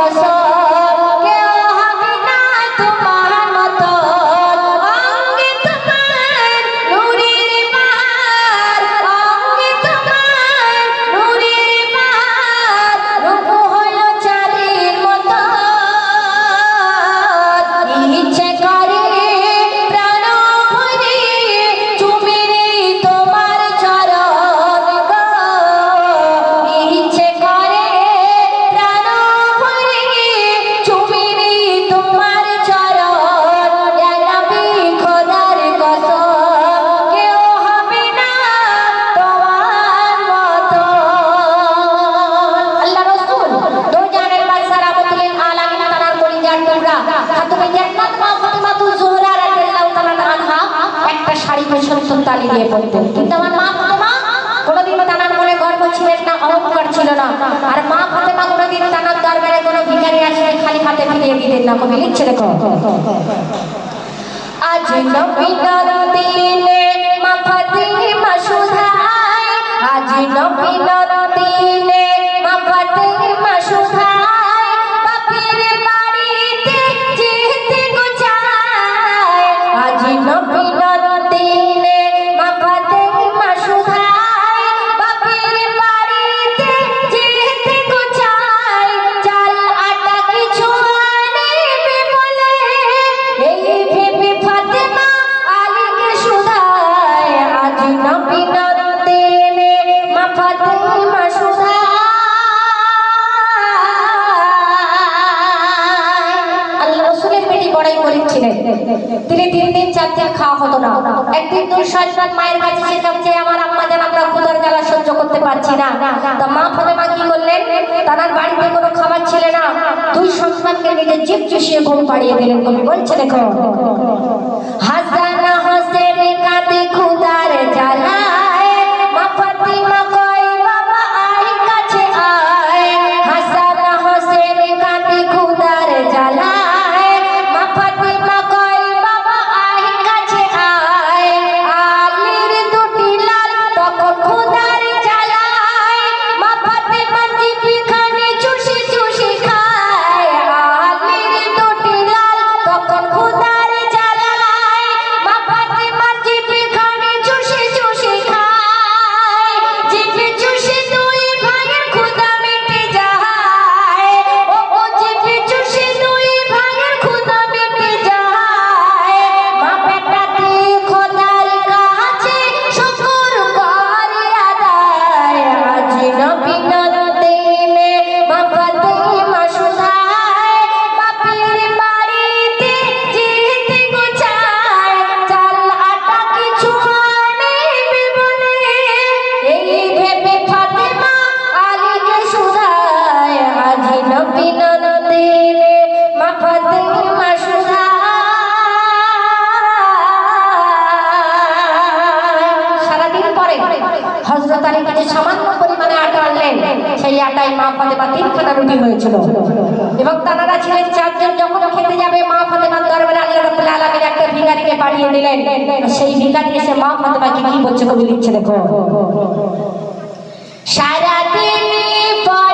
corazón. খাতুনে জান্নাত মা জোহরা রাদিয়াল্লাহু তাআলা আনহা। একটা শাড়ি সত্তর তালি দিয়ে পড়তেন কিন্তু আমার মা ফাতেমা কোনোদিন তানার মনে গর্ব ছিলেন না, অহংকার ছিল না। আর মা ফাতেমা কোনোদিন তানার দরবারে কোনো ভিখারি আসলে খালি হাতে ফিরিয়ে দিতেন না, কবি লিখছে দেখো। আজ দিনে তিনি তিন দিন চার দিন খাওয়া হতো না। একদিন দুই সন্তান মায়ের কাছে যেতাম যে আমার আম্মা যেন আমরা ক্ষুদার জ্বালা সহ্য করতে পারছি না। তা মা ফাতেমা কি করলেন? তার বাড়িতে কোনো খাবার ছিল না। দুই সন্তানকে নিজের জীব চুষিয়ে ঘুম পাড়িয়ে দিলেন কবি। বলছে, দেখো হাসান আলী সামান্য পরিমাণে আটা আনলেন। সেই আটায় মা ফাতেমা তিনখানা রুটি হয়েছিল। এবং ছিলেন চারজন, যখন খেতে যাবে, মা ফাতেমার দরবারে আল্লাহ রাব্বুল আলামিন একটা ভিখারিকে পাঠিয়ে দিলেন। সেই ভিখারি এসে মা ফাতেমাকে কি বলছে কবি লিখছে দেখো। পরে